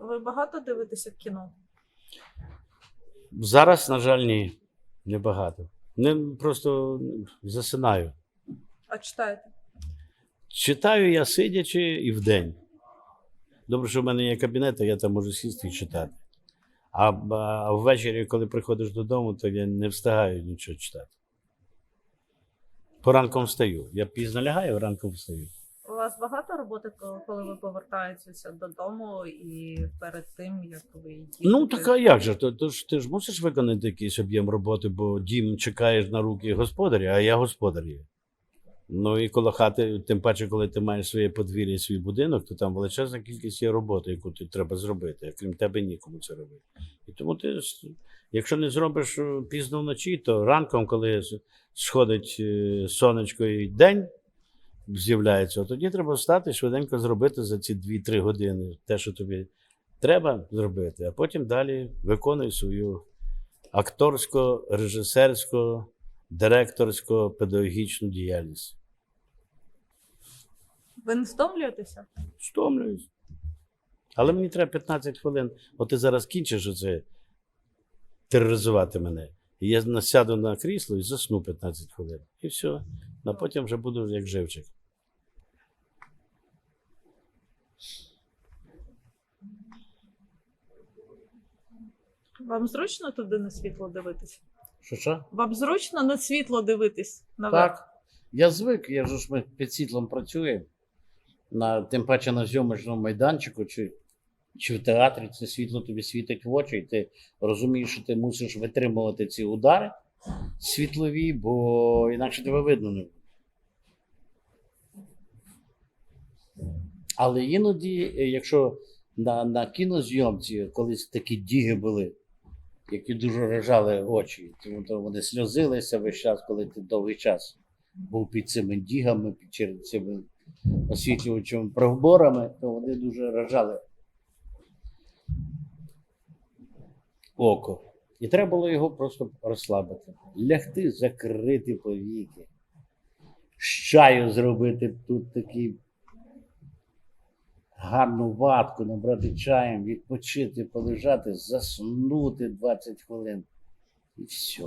Ви багато дивитеся кіно? Зараз, на жаль, ні. Небагато. Не просто засинаю. А читаєте? Читаю я сидячи і вдень. Добре, що в мене є кабінет, а я там можу сісти і читати. А, а ввечері, коли приходиш додому, то я не встигаю нічого читати. Поранком встаю. Я пізно лягаю, ранком встаю. Вас багато роботи, коли ви повертаєтеся додому і перед тим, як ви їдете? Ну, так а як же? То, то ж, ти ж мусиш виконати якийсь об'єм роботи, бо дім чекаєш на руки господаря, а я господар є. Ну і коло хати, тим паче, коли ти маєш своє подвір'я, свій будинок, то там величезна кількість є роботи, яку ти треба зробити, а крім тебе нікому це робити. І тому ти, якщо не зробиш е, пізно вночі, то ранком, коли сходить е, сонечко і день з'являється, тоді треба встати швиденько зробити за ці 2-3 години те, що тобі треба зробити, а потім далі виконуй свою акторсько, режисерсько, директорсько, педагогічну діяльність. Ви не втомлюєтеся? Стомлююсь. Але мені треба 15 хвилин. От ти зараз кінчиш оце тероризувати мене. І я насяду на крісло і засну 15 хвилин. І все. А потім вже буду як живчик. Вам зручно туди на світло дивитись? Що що? Вам зручно на світло дивитись? Наверх? Так. Я звик, я ж ми під світлом працюємо. На, тим паче на зйомочному майданчику чи, чи в театрі це світло тобі світить в очі, і ти розумієш, що ти мусиш витримувати ці удари світлові, бо інакше тебе видно не буде. Але іноді, е, якщо на, на кінозйомці колись такі діги були, які дуже вражали очі, тому вони сльозилися весь час, коли ти довгий час був під цими дігами, під цими освітлювачими проборами, то вони дуже вражали око. І треба було його просто розслабити. Лягти, закрити повіки. З чаю зробити тут такий гарну ватку, набрати чаєм, відпочити, полежати, заснути 20 хвилин. І все.